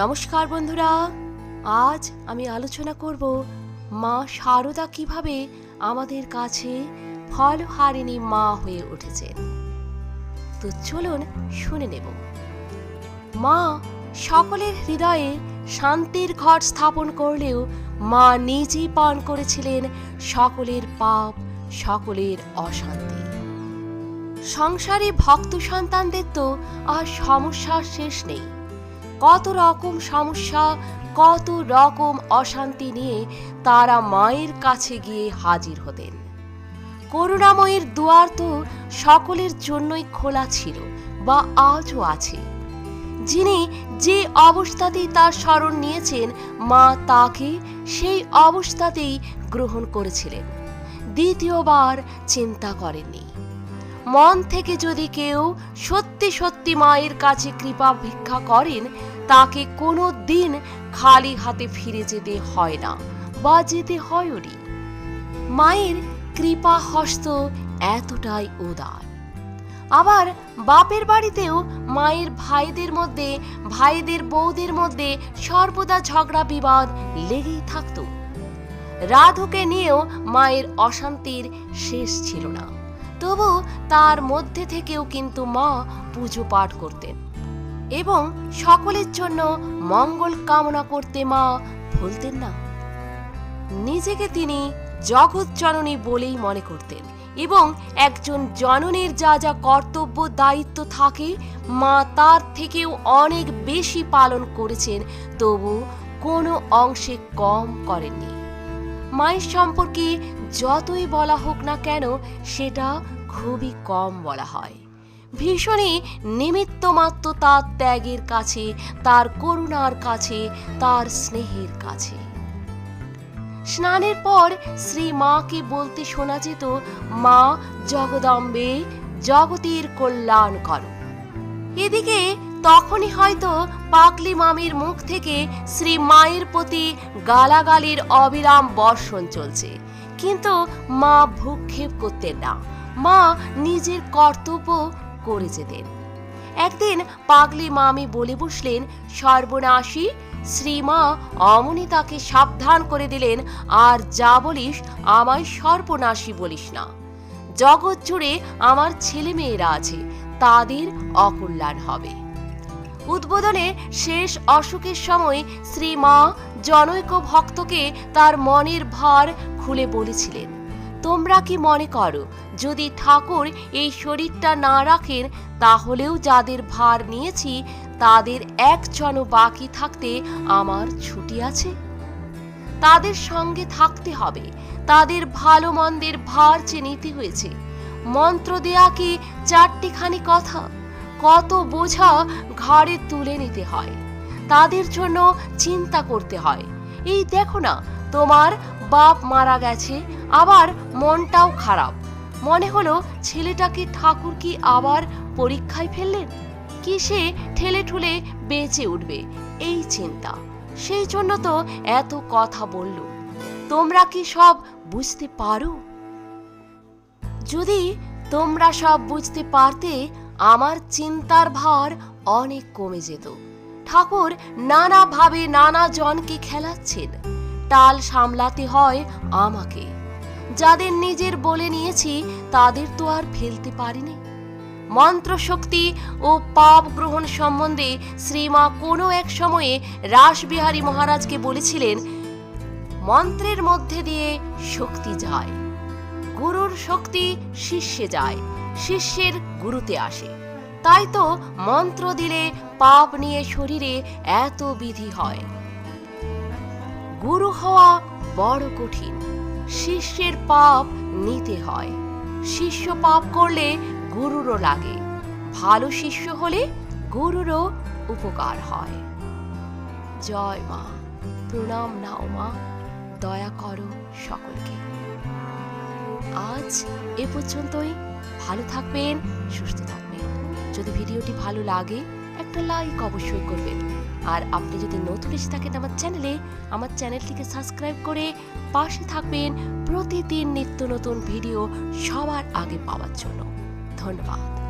নমস্কার বন্ধুরা। আজ আমি আলোচনা করব মা শারদা কীভাবে আমাদের কাছে ফল হারিণী মা হয়ে উঠেছেন তো চলুন শুনে নেব। মা সকলের হৃদয়ে শান্তির ঘর স্থাপন করলেও মা নিজেই পান করেছিলেন সকলের পাপ, সকলের অশান্তি। সংসারে ভক্ত সন্তানদের তো আর সমস্যার শেষ নেই। কত রকম সমস্যা, কত রকম অশান্তি নিয়ে তারা মায়ের কাছে গিয়ে হাজির হতেন। করুণাময়ের দুয়ার তো সকলের জন্যই খোলা ছিল বা আজও আছে। যিনি যে অবস্থাতেই তার স্মরণ নিয়েছেন, মা তাকে সেই অবস্থাতেই গ্রহণ করেছিলেন। দ্বিতীয়বার চিন্তা করেননি। মন থেকে যদি কেউ সত্যি সত্যি মায়ের কাছে কৃপা ভিক্ষা করেন, তাকে কোনো দিন খালি হাতে ফিরে যেতে হয় না বা যেতে হয়নি মায়ের কৃপা হস্ত এতটাই উদার। আবার বাপের বাড়িতেও মায়ের ভাইদের মধ্যে, ভাইদের বউদের মধ্যে সর্বদা ঝগড়া বিবাদ লেগেই থাকতো। রাধুকে নিয়েও মায়ের অশান্তির শেষ ছিল না। তবু তার মধ্যে থেকেও কিন্তু মা পুজো পাঠ করতেন এবং সকলের জন্য মঙ্গল কামনা করতে মা ভুলতেন না। নিজেকে তিনি জগৎ জননী বলেই মনে করতেন এবং একজন জননীর যা যা কর্তব্য, দায়িত্ব থাকে, মা তার থেকেও অনেক বেশি পালন করেছেন, তবু কোনো অংশে কম করেননি। মায়ের সম্পর্কে যতই বলা হোক না কেন, সেটা খুবই কম বলা হয়। ভীষণই নিমিত্ত মাত্র তার ত্যাগের কাছে, তার করুণার কাছে, তার স্নেহের কাছে। স্নানের পর শ্রী মাকে বলতে শোনা যেত, মা, জগদম্বে জগতের কল্যাণ করো। এদিকে তখনই হয়তো পাকলি মামির মুখ থেকে শ্রী মায়ের প্রতি গালাগালির অবিরাম বর্ষণ চলছে। কিন্তু মা ভূক্ষেপ করতেন না। মা নিজের কর্তব্য করে যেতেন। একদিন পাগলি মামি বলে বসলেন, সর্বনাশী, শ্রীমা অমনি তাকে সাবধান করে দিলেন, আর যা বলিস আমায় সর্বনাশী বলিস না। জগৎ জুড়ে আমার ছেলে মেয়েরা আছে, তাদের অকল্যাণ হবে। উদ্বোধনে শেষ অসুখের সময় শ্রীমা জনৈক ভক্তকে তার মনের ভার খুলে বলেছিলেন। তোমরা কি মনে করো, যদি ঠাকুর এই শরীরটা না রাখেন, তাহলেও যাদের ভার নিয়েছি, তাদের একজনও বাকি থাকতে আমার ছুটি আছে। তাদের সঙ্গে থাকতে হবে, তাদের ভালো মন্দের ভার যে নিতে হয়েছে। মন্ত্র দেয়া কি চারটিখানি কথা? কত বোঝা ঘাড়ে তুলে নিতে হয়। তাদের জন্য চিন্তা করতে হয়। এই দেখো না তোমার বাপ মারা গেছে, আবার মনটাও খারাপ। মনে হলো, ছেলেটাকে ঠাকুর কি আবার পরীক্ষায় ফেললেন? কি সে ঠেলে ঠুলে বেঁচে উঠবে? এই চিন্তা। সেই জন্য তো এত কথা বলল। তোমরা কি সব বুঝতে পারো? যদি তোমরা সব বুঝতে পারতে, আমার চিন্তার ভার অনেক কমে যেত। ঠাকুর নানাভাবে নানা জনকে খেলাচ্ছেন। টাল সামলাতে হয় আমাকে। যাদের নিজের বলে নিয়েছি, তাদের তো আর ফেলতে পারিনি। মন্ত্রশক্তি ও পাপ গ্রহণ সম্বন্ধে শ্রীমা কোনো এক সময়ে রাসবিহারী মহারাজকে বলেছিলেন, মন্ত্রের মধ্যে দিয়ে শক্তি যায়, গুরুর শক্তি শিষ্যে যায়, শিষ্যের গুরুতে আসে। তাই তো মন্ত্র দিলে পাপ নিয়ে শরীরে এত বিধি হয়। গুরু হওয়া বড় কঠিন। শিষ্যের পাপ নিতে হয়। শিষ্য পাপ করলে গুরুরও লাগে। ভালো শিষ্য হলে গুরুরও উপকার হয়। জয় মা। প্রণাম নাও মা। দয়া করো সকলকে। আজ এ পর্যন্তই। ভালো থাকবেন, সুস্থ থাকবেন। যদি ভিডিওটি ভালো লাগে, একটা লাইক অবশ্যই করবেন। আর আপনি যদি নতুন এসে থাকেন আমার চ্যানেলে আমার চ্যানেলটিকে সাবস্ক্রাইব করে পাশে থাকবেন প্রতিদিন নিত্য নতুন ভিডিও সবার আগে পাওয়ার জন্য। ধন্যবাদ।